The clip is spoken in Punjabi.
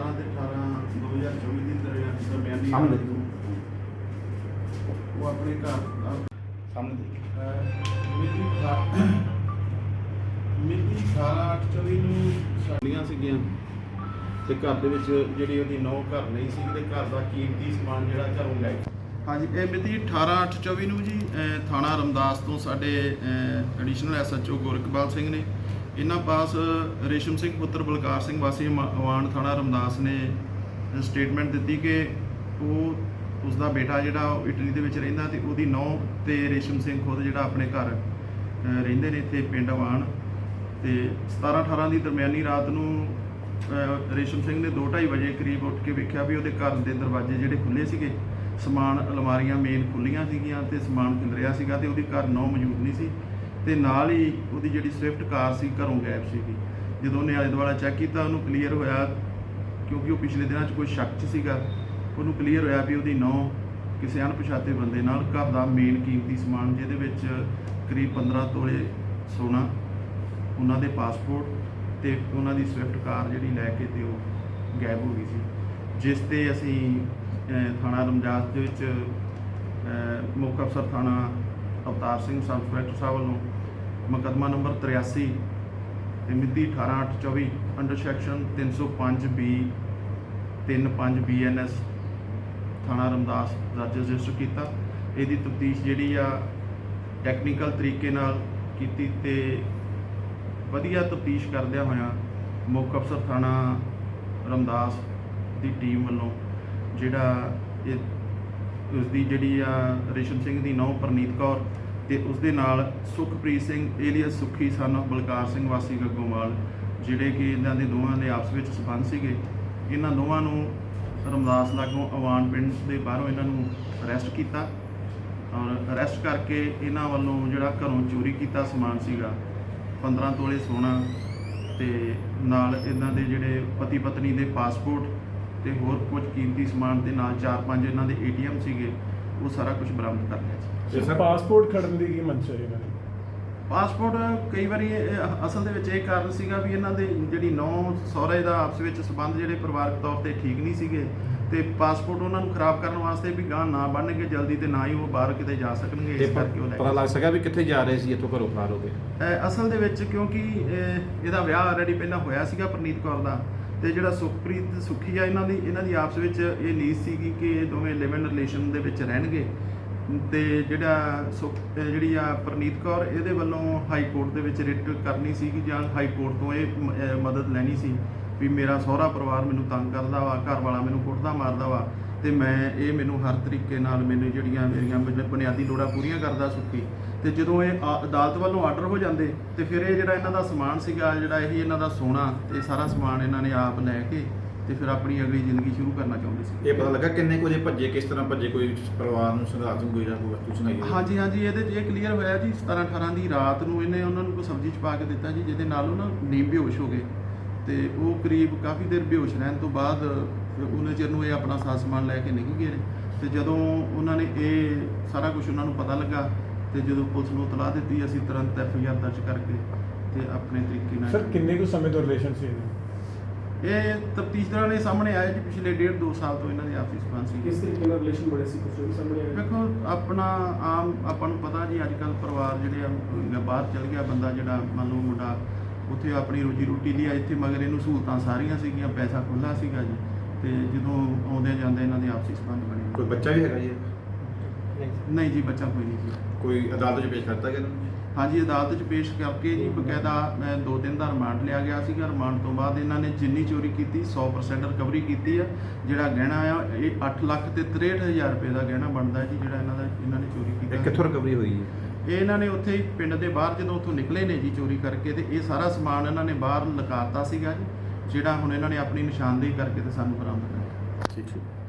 17 ਤੇ 18 2024 ਦੀ ਦਰਮਿਆਨ ਦਰਮਿਆਨੀ ਸਾਹਮਣੇ ਰਾਤ ਨੂੰ ਉਹ ਆਪਣੇ ਘਰ ਆ- ਸਾਹਮਣੇ ਮਿਤੀ ਮਿਤੀ 18/8/24 ਨੂੰ ਸਾਡੀਆਂ ਸੀਗੀਆਂ ਤੇ ਘਰ ਦੇ ਵਿੱਚ ਜਿਹੜੀ ਉਹਦੀ ਨੌ ਘਰ ਨਹੀਂ ਸੀ ਤੇ ਘਰ ਦਾ ਕੀਮਤੀ ਸਮਾਨ ਜਿਹੜਾ ਘਰੋਂ ਲੈ ਹਾਂਜੀ, ਇਹ ਮਿਤੀ 18/8/24 ਨੂੰ ਜੀ ਥਾਣਾ ਰਮਦਾਸ ਤੋਂ ਸਾਡੇ ਐਡੀਸ਼ਨਲ ਐਸਐਚਓ ਗੋਰਖਪਾਲ ਸਿੰਘ ਨੇ ਇਹਨਾਂ ਪਾਸ ਰੇਸ਼ਮ ਸਿੰਘ ਪੁੱਤਰ ਬਲਕਾਰ ਸਿੰਘ ਵਾਸੀ ਮ- ਅਵਾਨ ਥਾਣਾ ਰਮਦਾਸ ਨੇ ਸਟੇਟਮੈਂਟ ਦਿੱਤੀ ਕਿ ਉਹ ਉਸ ਦਾ ਬੇਟਾ ਜਿਹੜਾ ਉਹ ਇਟਲੀ ਦੇ ਵਿੱਚ ਰਹਿੰਦਾ ਤੇ ਉਹਦੀ ਨੌ ਤੇ ਰੇਸ਼ਮ ਸਿੰਘ ਖੁਦ ਜਿਹੜਾ ਆਪਣੇ ਘਰ ਰਹਿੰਦੇ ਨੇ ਇੱਥੇ ਪਿੰਡ ਅਵਾਨ ਤੇ 17 18 ਦੀ ਦਰਮਿਆਨੀ ਰਾਤ ਨੂੰ ਰੇਸ਼ਮ ਸਿੰਘ ਨੇ 2:30 ਵਜੇ ਕਰੀਬ ਉੱਠ ਕੇ ਵੇਖਿਆ ਵੀ ਉਹਦੇ ਘਰ ਦੇ ਦਰਵਾਜ਼ੇ ਜਿਹੜੇ ਖੁੱਲੇ ਸੀਗੇ। ਸਮਾਨ ਅਲਮਾਰੀਆਂ ਮੇਨ ਖੁੱਲੀਆਂ ਸੀਗੀਆਂ ਤੇ ਸਮਾਨ ਖਿਲਰਿਆ ਸੀਗਾ ਤੇ ਉਹਦੀ ਘਰ ਨੌ ਮੌਜੂਦ ਨਹੀਂ ਸੀ ਤੇ ਨਾਲ ਹੀ ਉਹਦੀ ਜਿਹੜੀ ਸਵਿਫਟ ਕਾਰ ਸੀ ਘਰੋਂ ਗਾਇਬ ਸੀਗੀ। ਜਦੋਂ ਉਹਨੇ ਆਲੇ ਦੁਆਲਾ ਚੈੱਕ ਕੀਤਾ, ਉਹਨੂੰ ਕਲੀਅਰ ਹੋਇਆ ਕਿਉਂਕਿ ਉਹ ਪਿਛਲੇ ਦਿਨਾਂ 'ਚ ਕੋਈ ਸ਼ੱਕ 'ਚ ਸੀਗਾ, ਉਹਨੂੰ ਕਲੀਅਰ ਹੋਇਆ ਵੀ ਉਹਦੀ ਨੌ ਕਿਸੇ ਅਣਪਛਾਤੇ ਬੰਦੇ ਨਾਲ ਘਰ ਦਾ ਮੇਨ ਕੀਮਤੀ ਸਮਾਨ ਜਿਹਦੇ ਵਿੱਚ ਕਰੀਬ 15 ਤੋਲੇ ਸੋਨਾ, ਉਹਨਾਂ ਦੇ ਪਾਸਪੋਰਟ ਤੇ ਉਹਨਾਂ ਦੀ ਸਵਿਫਟ ਕਾਰ ਜਿਹੜੀ ਲੈ ਕੇ ਤੇ ਉਹ ਗਾਇਬ ਹੋ ਗਈ ਸੀ। ਜਿਸ ਤੇ ਅਸੀਂ ਥਾਣਾ ਰਮਜਾਸ ਦੇ ਵਿੱਚ ਮੁੱਖ ਅਫਸਰ ਥਾਣਾ ਅਵਤਾਰ ਸਿੰਘ ਸਬ ਇੰਸਪੈਕਟਰ ਸਾਹਿਬ ਵੱਲੋਂ ਮੁਕੱਦਮਾ ਨੰਬਰ 83 ਤੇ ਮਿਤੀ 18/8/24 ਅੰਡਰ ਸੈਕਸ਼ਨ 305 ਬੀ 35 ਬੀਐਨਐਸ ਥਾਣਾ ਰਮਦਾਸ ਦਰਜ ਰਜਿਸਟਰ ਕੀਤਾ। ਇਹਦੀ ਤਫਤੀਸ਼ ਜਿਹੜੀ ਆ ਟੈਕਨੀਕਲ ਤਰੀਕੇ ਨਾਲ ਕੀਤੀ ਤੇ ਵਧੀਆ ਤਫਤੀਸ਼ ਕਰਦਿਆਂ ਹੋਇਆਂ ਮੁੱਖ ਅਫਸਰ ਥਾਣਾ ਰਮਦਾਸ ਦੀ ਟੀਮ ਵੱਲੋਂ ਜਿਹੜਾ ਇਹ ਉਸ ਦੀ ਜਿਹੜੀ ਆ ਰੇਸ਼ਮ ਸਿੰਘ ਦੀ ਨੌ ਪ੍ਰਨੀਤ ਕੌਰ ਤੇ ਉਸ ਦੇ ਨਾਲ ਸੁਖਪ੍ਰੀਤ ਸਿੰਘ ਏਲੀਅਸ ਸੁਖੀ ਸਨ, ਬਲਕਾਰ ਸਿੰਘ ਵਾਸੀ ਗੱਗੋਵਾਲ, ਜਿਹੜੇ ਕਿ ਇਹਨਾਂ ਦੇ ਦੋਵਾਂ ਦੇ ਆਪਸ ਵਿੱਚ ਸਬੰਧ ਸੀਗੇ। ਇਹਨਾਂ ਦੋਵਾਂ ਨੂੰ ਰਮਦਾਸ ਲਾਗੋਂ ਅਵਾਨ ਪਿੰਡ ਦੇ ਬਾਹਰੋਂ ਇਹਨਾਂ ਨੂੰ ਅਰੈਸਟ ਕੀਤਾ ਔਰ ਅਰੈਸਟ ਕਰਕੇ ਇਹਨਾਂ ਵੱਲੋਂ ਜਿਹੜਾ ਘਰੋਂ ਚੋਰੀ ਕੀਤਾ ਸਮਾਨ ਸੀਗਾ 15 ਤੋਲੇ ਸੋਨਾ ਤੇ ਨਾਲ ਇਹਨਾਂ ਦੇ ਜਿਹੜੇ ਪਤੀ ਪਤਨੀ ਦੇ ਪਾਸਪੋਰਟ ਤੇ ਹੋਰ ਕੁਝ ਕੀਮਤੀ ਸਮਾਨ ਦੇ ਨਾਲ ਚਾਰ ਪੰਜ ਇਹਨਾਂ ਦੇ ਏਟੀਐਮ ਸੀਗੇ ਉਹ ਸਾਰਾ ਕੁਝ ਬਰਾਮਦ ਕਰ ਲਿਆ ਸੀ ਤੇ ਸਰ ਪਾਸਪੋਰਟ ਖੜਨ ਦੀ ਕੀ ਮਨਸ਼ਾ ਹੈ ਇਹਨਾਂ ਦੀ? ਪਾਸਪੋਰਟ ਕਈ ਵਾਰੀ ਇਹ ਅਸਲ ਦੇ ਵਿੱਚ ਇਹ ਕਾਰਨ ਸੀਗਾ ਵੀ ਇਹਨਾਂ ਦੇ ਜਿਹੜੀ ਨੌ ਸਹੁਰੇ ਦਾ ਆਪਸ ਵਿੱਚ ਸਬੰਧ ਜਿਹੜੇ ਪਰਿਵਾਰਕ ਤੌਰ ਤੇ ਠੀਕ ਨਹੀਂ ਸੀਗੇ ਤੇ ਪਾਸਪੋਰਟ ਉਹਨਾਂ ਨੂੰ ਖਰਾਬ ਕਰਨ ਵਾਸਤੇ ਵੀ ਗਾਂ ਨਾ ਬਣਨਗੇ ਜਲਦੀ ਤੇ ਨਾ ਹੀ ਉਹ ਬਾਹਰ ਕਿਤੇ ਜਾ ਸਕਣਗੇ ਤੇ ਇਸ ਕਰਕੇ ਉਹ ਲੈ ਪਤਾ ਲੱਗ ਸਕਿਆ ਵੀ ਕਿੱਥੇ ਜਾ ਰਹੇ ਸੀ ਇੱਥੋਂ ਘਰੋਂ ਫਰਾਰ ਹੋ ਗਏ ਅਸਲ ਦੇ ਵਿੱਚ ਕਿਉਂਕਿ ਇਹਦਾ ਵਿਆਹ ਆਲਰੇਡੀ ਪਹਿਲਾਂ ਹੋਇਆ ਸੀਗਾ ਪ੍ਰਨੀਤ ਕੌਰ ਦਾ ਤੇ ਜਿਹੜਾ ਸੁਖਪ੍ਰੀਤ ਸੁਖੀ ਆ ਇਹਨਾਂ ਦੀ ਇਹਨਾਂ ਦੀ ਆਪਸ ਵਿੱਚ ਇਹ ਨੀਤ ਸੀਗੀ ਕਿ ਇਹ ਦੋਵੇਂ ਲਿਵ ਇਨ ਰਿਲੇਸ਼ਨ ਦੇ ਵਿੱਚ ਰਹਿਣਗੇ। ਤੇ ਜਿਹੜਾ ਸੁਖ ਜਿਹੜੀ ਆ ਪ੍ਰਨੀਤ ਕੌਰ, ਇਹਦੇ ਵੱਲੋਂ ਹਾਈ ਕੋਰਟ ਦੇ ਵਿੱਚ ਰਿਟ ਕਰਨੀ ਸੀ ਕਿ ਜਾਂ ਹਾਈ ਕੋਰਟ ਤੋਂ ਇਹ ਮਦਦ ਲੈਣੀ ਸੀ। ਵੀ ਮੇਰਾ ਸਹੁਰਾ ਪਰਿਵਾਰ ਮੈਨੂੰ ਤੰਗ ਕਰਦਾ ਵਾ ਘਰ ਵਾਲਾ ਮੈਨੂੰ ਕੁੱਟਦਾ ਮਾਰਦਾ ਵਾ ਤੇ ਮੈਂ ਇਹ ਮੈਨੂੰ ਹਰ ਤਰੀਕੇ ਨਾਲ ਮੈਨੂੰ ਜਿਹੜੀਆਂ ਮੇਰੀਆਂ ਬੁਨਿ- ਬੁਨਿਆਦੀ ਲੋੜਾਂ ਪੂਰੀਆਂ ਕਰਦਾ ਸੁੱਖੀ। ਤੇ ਜਦੋਂ ਇਹ ਅਦਾਲਤ ਵੱਲੋਂ ਆਰਡਰ ਹੋ ਜਾਂਦੇ ਤੇ ਫਿਰ ਇਹ ਜਿਹੜਾ ਇਹਨਾਂ ਦਾ ਸਮਾਨ ਸੀਗਾ ਜਿਹੜਾ ਇਹ ਇਹਨਾਂ ਦਾ ਸੋਨਾ ਤੇ ਸਾਰਾ ਸਮਾਨ ਇਹਨਾਂ ਨੇ ਆਪ ਲੈ ਕੇ ਤੇ ਫਿਰ ਆਪਣੀ ਅਗਲੀ ਜ਼ਿੰਦਗੀ ਸ਼ੁਰੂ ਕਰਨਾ ਚਾਹੁੰਦੇ ਸੀ। ਇਹ ਪਤਾ ਲੱਗਾ ਕਿੰਨੇ ਕੁ ਵਜੇ ਭੱਜੇ ਕਿਸ ਤਰ੍ਹਾਂ ਭੱਜੇ? ਕੋਈ ਪਰਿਵਾਰ ਨੂੰ ਸੰਘਾਤ ਨੂੰ ਕੋਈ ਜਾਂ ਕੋਈ ਵਸਤੂ ਸੁਣਾਈ ਹੋਵੇ? ਹਾਂਜੀ ਹਾਂਜੀ ਇਹਦੇ ਇਹ ਕਲੀਅਰ ਹੋਇਆ ਜੀ 17 18 ਦੀ ਰਾਤ ਨੂੰ ਇਹਨੇ ਉਹਨਾਂ ਨੂੰ ਕੋਈ ਸਬਜ਼ੀ ਚ ਪਾ ਕੇ ਦਿੱਤਾ ਜੀ ਜਿਹਦੇ ਨਾਲ ਉਹ ਨਾ ਨੀਂਦ ਬੇਹੋਸ਼ ਹੋ ਗਏ। ਤੇ ਉਹ ਕਰੀਬ ਕਾਫੀ ਦੇਰ ਬੇਹੋਸ਼ ਰਹਿਣ ਤੋਂ ਬਾਅਦ ਉਹਨੇ ਚਿਰ ਨੂੰ ਇਹ ਆਪਣਾ ਸਾਰਾ ਸਮਾਨ ਲੈ ਕੇ ਨਿਕਲ ਗਏ ਨੇ। ਤੇ ਜਦੋਂ ਉਹਨਾਂ ਨੇ ਇਹ ਸਾਰਾ ਕੁਝ ਉਹਨਾਂ ਨੂੰ ਪਤਾ ਲੱਗਾ ਤੇ ਜਦੋਂ ਪੁਲਿਸ ਨੂੰ ਇਤਲਾਹ ਦਿੱਤੀ ਅਸੀਂ ਤੁਰੰਤ ਐਫ ਆਈ ਆਰ ਦਰਜ ਕਰਕੇ ਤੇ ਆਪਣੇ ਤਰੀਕੇ ਨਾਲ ਸਰ ਕਿੰਨੇ ਕੁ ਸਮੇਂ ਤੋਂ ਰਿਲੇਸ਼ਨ ਸੀ ਇਹਦੇ? ਇਹ ਤਫਤੀਸ਼ਦਾਰਾਂ ਨੇ ਸਾਹਮਣੇ ਆਇਆ ਜੀ ਪਿਛਲੇ ਡੇਢ ਦੋ ਸਾਲ ਤੋਂ ਇਹਨਾਂ ਦੇ ਆਪਸੀ ਸਬੰਧ ਸੀ ਕਿਸ ਤਰੀਕੇ ਨਾਲ ਰਿਲੇਸ਼ਨ ਬਣੇ ਸੀ ਕੁਝ ਵੀ ਸਾਹਮਣੇ ਆਇਆ? ਵੇਖੋ ਆਪਣਾ ਆਮ ਆਪਾਂ ਨੂੰ ਪਤਾ ਜੀ ਅੱਜ ਕੱਲ ਪਰਿਵਾਰ ਜਿਹੜੇ ਆ ਬਾਹਰ ਚਲ ਗਿਆ ਬੰਦਾ ਜਿਹੜਾ ਮੰਨ ਲਓ ਮੁੰਡਾ ਉੱਥੇ ਆਪਣੀ ਰੋਜੀ ਰੋਟੀ ਲਈ ਇੱਥੇ ਮਗਰ ਇਹਨੂੰ ਸਹੂਲਤਾਂ ਸਾਰੀਆਂ ਸੀਗੀਆਂ ਪੈਸਾ ਖੁੱਲਾ ਸੀਗਾ ਜੀ। ਤੇ ਜਦੋਂ ਆਉਂਦੇ ਜਾਂਦੇ ਇਹਨਾਂ ਦੇ ਆਪਸੀ ਸੰਬੰਧ ਬਣੇ ਕੋਈ ਬੱਚਾ ਵੀ ਹੈਗਾ ਜੀ? ਨਹੀਂ ਜੀ ਬੱਚਾ ਕੋਈ ਨਹੀਂ ਜੀ। ਕੋਈ ਅਦਾਲਤ 'ਚ ਪੇਸ਼ ਕਰਤਾ ਗਿਆ ਹਾਂਜੀ ਅਦਾਲਤ 'ਚ ਪੇਸ਼ ਕਰਕੇ ਜੀ ਬਕਾਇਦਾ ਅਹ, ਦੋ ਦਿਨ ਦਾ ਰਿਮਾਂਡ ਲਿਆ ਗਿਆ ਸੀਗਾ। ਰਿਮਾਂਡ ਤੋਂ ਬਾਅਦ ਇਹਨਾਂ ਨੇ ਜਿੰਨੀ ਚੋਰੀ ਕੀਤੀ 100% ਰਿਕਵਰੀ ਕੀਤੀ ਆ। ਜਿਹੜਾ ਗਹਿਣਾ ਆ ਇਹ 8 ਲੱਖ ਤੇ 63000 ਰੁਪਏ ਦਾ ਗਹਿਣਾ ਬਣਦਾ ਜੀ ਜਿਹੜਾ ਇਹਨਾਂ ਦਾ ਇਹਨਾਂ ਨੇ ਚੋਰੀ ਕੀਤਾ ਇਹ ਕਿੱਥੋਂ ਰਿਕਵਰੀ ਹੋਈ ਹੈ? ਇਹ ਇਹਨਾਂ ਨੇ ਉੱਥੇ ਹੀ ਪਿੰਡ ਦੇ ਬਾਹਰ ਜਦੋਂ ਉੱਥੋਂ ਨਿਕਲੇ ਨੇ ਜੀ ਚੋਰੀ ਕਰਕੇ ਤੇ ਇਹ ਸਾਰਾ ਸਮਾਨ ਇਹਨਾਂ ਨੇ ਬਾਹਰ ਲਗਾਤਾ ਸੀਗਾ ਜੀ, ਜਿਹੜਾ ਹੁਣ ਇਹਨਾਂ ਨੇ ਆਪਣੀ ਨਿਸ਼ਾਨਦੇਹੀ ਕਰਕੇ ਤੇ ਸਾਨੂੰ ਬਰਾਮਦ ਕਰਿਆ ਠੀਕ ਠੀਕ।